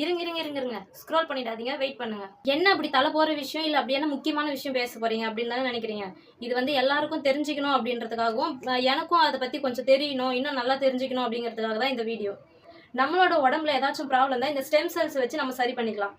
இருங்க இருங்க இருங்க இருங்க ஸ்க்ரோல் பண்ணிடாதீங்க. வெயிட் பண்ணுங்க. என்ன அப்படி தலை போற விஷயம்? இல்ல அப்படி என்ன முக்கியமான விஷயம் பேச போறீங்க அப்படின்னு தானே நினைக்கிறீங்க? இது வந்து எல்லாருக்கும் தெரிஞ்சுக்கணும் அப்படின்றதுக்காகவும் எனக்கும் அதை பத்தி கொஞ்சம் தெரியணும். இன்னும் நல்லா தெரிஞ்சுக்கணும் அப்படிங்கிறதுக்காக தான் இந்த வீடியோ. நம்மளோட உடம்புல ஏதாச்சும் ப்ராப்ளம் தான் இந்த ஸ்டெம் செல்ஸ் வச்சு நம்ம சரி பண்ணிக்கலாம்.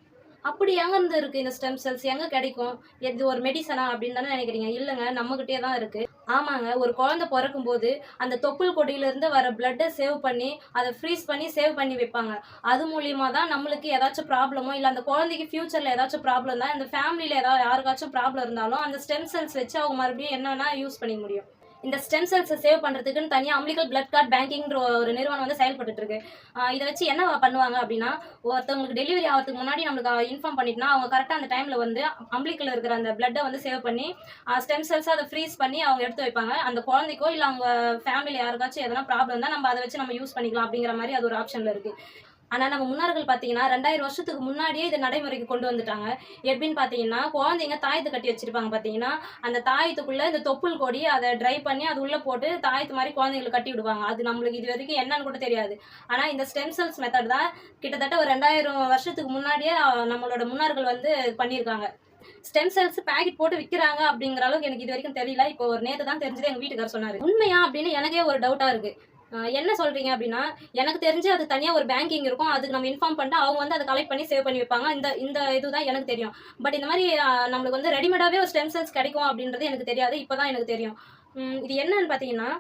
அப்படி எங்க இருந்து இருக்கு இந்த ஸ்டெம் செல்ஸ் எங்க கிடைக்கும்? இது ஒரு மெடிசனா அப்படின்னு தானே நினைக்கிறீங்க? இல்லைங்க நம்மகிட்டயே தான் இருக்கு. ஆமாங்க ஒரு குழந்தை பிறக்கும் போது அந்த தொப்புள் கொடியிலேருந்து வர பிளட்டை சேவ் பண்ணி அதை ஃப்ரீஸ் பண்ணி சேவ் பண்ணி வைப்பாங்க. அது மூலியமா தான் நம்மளுக்கு ஏதாச்சும் ப்ராப்ளமோ இல்லை அந்த குழந்தைக்கு ஃபியூச்சர்ல ஏதாச்சும் ப்ராப்ளம் தான் இந்த ஃபேமிலியில ஏதாவது யாருக்காச்சும் ப்ராப்ளம் இருந்தாலும் அந்த ஸ்டெம் செல்ஸ் வச்சு அவங்க மறுபடியும் என்னன்னா யூஸ் பண்ணிக்க முடியும். இந்த ஸ்டெம் செல்ஸை சேவ் பண்ணுறதுக்குன்னு தனியாக அம்பிளிக்கல் பிளட் கார்டு பேங்கிங்ன்ற ஒரு நிறுவனம் வந்து செயல்பட்டு இருக்கு இதை வச்சு என்ன பண்ணுவாங்க அப்படின்னா ஒருத்தவங்களுக்கு டெலிவரி ஆகிறதுக்கு முன்னாடி நம்மளுக்கு இன்ஃபார்ம் பண்ணிட்டுனா அவங்க கரெக்டாக அந்த டைமில் வந்து அம்பிளிக்கல் இருக்கிற அந்த பிளட்டை வந்து சேவ் பண்ணி ஸ்டெம் செல்ஸை அதை ஃப்ரீஸ் பண்ணி அவங்க எடுத்து வைப்பாங்க. அந்த குழந்தைக்கோ இல்லை அவங்க ஃபேமிலி யாருக்காச்சும் எதனா ப்ராப்ளம் தான் நம்ம அதை வச்சு நம்ம யூஸ் பண்ணிக்கலாம் அப்படிங்கிற மாதிரி அது ஒரு ஆப்ஷனில் இருக்குது ஆனால் நம்ம முன்னோர்கள் பார்த்தீங்கன்னா ரெண்டாயிரம் வருஷத்துக்கு முன்னாடியே இதை நடைமுறைக்கு கொண்டு வந்துட்டாங்க. எப்படின்னு பார்த்தீங்கன்னா குழந்தைங்க தாயத்து கட்டி வச்சிருப்பாங்க பார்த்தீங்கன்னா அந்த தாயத்துக்குள்ளே இந்த தொப்புள் கொடி அதை ட்ரை பண்ணி அது உள்ளே போட்டு தாயத்து மாதிரி குழந்தைங்களுக்கு கட்டி விடுவாங்க. அது நம்மளுக்கு இது வரைக்கும் என்னன்னு கூட தெரியாது. ஆனால் இந்த ஸ்டெம் செல்ஸ் மெத்தட் தான் கிட்டத்தட்ட ஒரு ரெண்டாயிரம் வருஷத்துக்கு முன்னாடியே நம்மளோட முன்னோர்கள் வந்து பண்ணியிருக்காங்க. ஸ்டெம் செல்ஸ் பேக்கெட் போட்டு விற்கிறாங்க அப்படிங்கிற அளவுக்கு எனக்கு இது வரைக்கும் தெரியல. இப்போ ஒரு நேற்று தான் தெரிஞ்சது எங்கள் வீட்டுக்காரர் சொன்னார். உண்மையா அப்படின்னு எனக்கே ஒரு டவுட்டாக இருக்குது என்ன சொல்றீங்க அப்படின்னா எனக்கு தெரிஞ்சு அது தனியாக ஒரு பேங்கிங் இருக்கும். அதுக்கு நம்ம இன்ஃபார்ம் பண்ணிட்டு அவங்க வந்து அதை கலெக்ட் பண்ணி சேவ் பண்ணி வைப்பாங்க. இந்த இந்த இதுதான் எனக்கு தெரியும். பட் இந்த மாதிரி நம்மளுக்கு வந்து ரெடிமேடாகவே ஒரு ஸ்டெம் செல்ஸ் கிடைக்கும் அப்படின்றது எனக்கு தெரியாது. இப்போ தான் எனக்கு தெரியும். இது என்னன்னு பார்த்தீங்கன்னா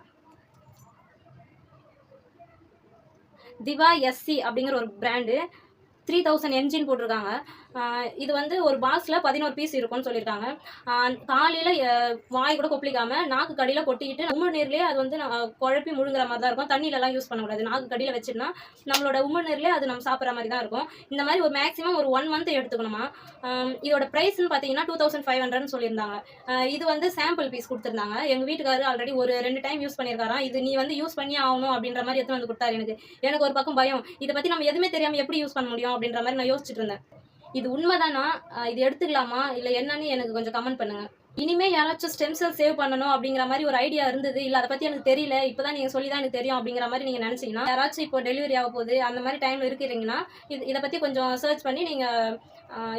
திவா எஸ்சி அப்படிங்கிற ஒரு பிராண்டு த்ரீ தௌசண்ட் என்ஜின் போட்டிருக்காங்க. இது வந்து ஒரு பாக்ஸில் பதினோரு பீஸ் இருக்கும்னு சொல்லியிருக்காங்க. காலையில் வாய் கூட கொப்பளிக்காம நாக்கு கடியில் கொட்டிக்கிட்டு உமிழ்நீர்லேயே அது வந்து குழப்பி முழுங்குற மாதிரி தான் இருக்கும். தண்ணியிலலாம் யூஸ் பண்ணக்கூடாது. நாக்கு கடியில் வச்சிருந்தா நம்மளோட உமிழ்நீர்லேயே அது நம்ம சாப்பிட்ற மாதிரி தான் இருக்கும். இந்த மாதிரி ஒரு மேக்ஸிமம் ஒரு ஒன் மந்த் எடுத்துக்கணுமா? இதோட ப்ரைஸ்னு பார்த்தீங்கன்னா டூ தௌசண்ட் ஃபைவ் ஹண்ட்ரட்னு சொல்லியிருந்தாங்க. இது வந்து சாம்பிள் பீஸ் கொடுத்துருந்தாங்க. எங்கள் வீட்டுக்காரர் ஆல்ரெடி ஒரு ரெண்டு டைம் யூஸ் பண்ணியிருக்காராம். இது நீ வந்து யூஸ் பண்ணி ஆகணும் அப்படின்ற மாதிரி எடுத்து வந்து கொடுத்தாரு எனக்கு. எனக்கு ஒரு பக்கம் பயம். இதை பற்றி நம்ம எதுவுமே தெரியாமல் எப்படி யூஸ் பண்ண முடியும் அப்படின்ற மாதிரி நான் யோசிச்சுட்டு இருந்தேன். இது உண்மைதானா? இது எடுத்துக்கலாமா? இல்லை என்னன்னு எனக்கு கொஞ்சம் கமெண்ட் பண்ணுங்க. இனிமே யாராச்சும் ஸ்டெம் செல் சேவ் பண்ணணும் அப்படிங்கிற மாதிரி ஒரு ஐடியா இருந்தது. இல்லை அதை பற்றி எனக்கு தெரியல. இப்போதான் நீங்கள் சொல்லி தான் எனக்கு தெரியும் அப்படிங்கிற மாதிரி நீங்கள் நினச்சிங்கன்னா யாராச்சும் இப்போ டெலிவரி ஆக போகுது அந்த மாதிரி டைமில் இருக்கிறீங்கன்னா இது இதை பற்றி கொஞ்சம் சர்ச் பண்ணி நீங்கள்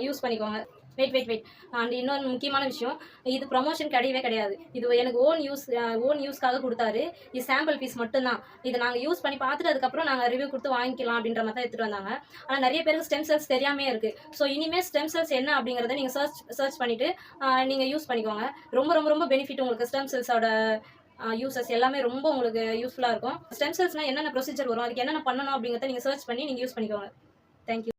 யூஸ் பண்ணிக்கோங்க. வெயிட் வெயிட் வெயிட் அண்ட் இன்னொரு முக்கியமான விஷயம். இது ப்ரொமோஷன் கிடையவே கிடையாது. இது எனக்கு ஓன் யூஸ் ஓன் யூஸ்க்காக கொடுத்தாரு. இது சாம்பிள் பீஸ் மட்டும்தான். இதை நாங்கள் யூஸ் பண்ணி பார்த்துட்டு அதுக்கப்புறம் நாங்கள் ரிவ்யூ கொடுத்து வாங்கிக்கலாம் அப்படின்ற மாதிரி தான் எடுத்துகிட்டு வந்தாங்க. ஆனால் நிறைய பேருக்கு ஸ்டெம் செல்ஸ் தெரியாமே இருக்குது ஸோ இனிமேல் ஸ்டெம் செல்ஸ் என்ன அப்படிங்கிறத நீங்கள் சர்ச் சர்ச் பண்ணிவிட்டு நீங்கள் யூஸ் பண்ணிக்கோங்க. ரொம்ப ரொம்ப ரொம்ப பெனிஃபிட் உங்களுக்கு ஸ்டெம் செல்ஸோட யூசஸ் எல்லாமே ரொம்ப உங்களுக்கு யூஸ்ஃபுல்லாக இருக்கும். ஸ்டெம் செல்ஸ்னால் என்னென்ன ப்ரொசீஜர் வரும்? அதுக்கு என்னென்ன பண்ணணும் அப்படிங்கிறத நீங்கள் சர்ச் பண்ணி நீங்கள் யூஸ் பண்ணிக்கோங்க. தேங்க்யூ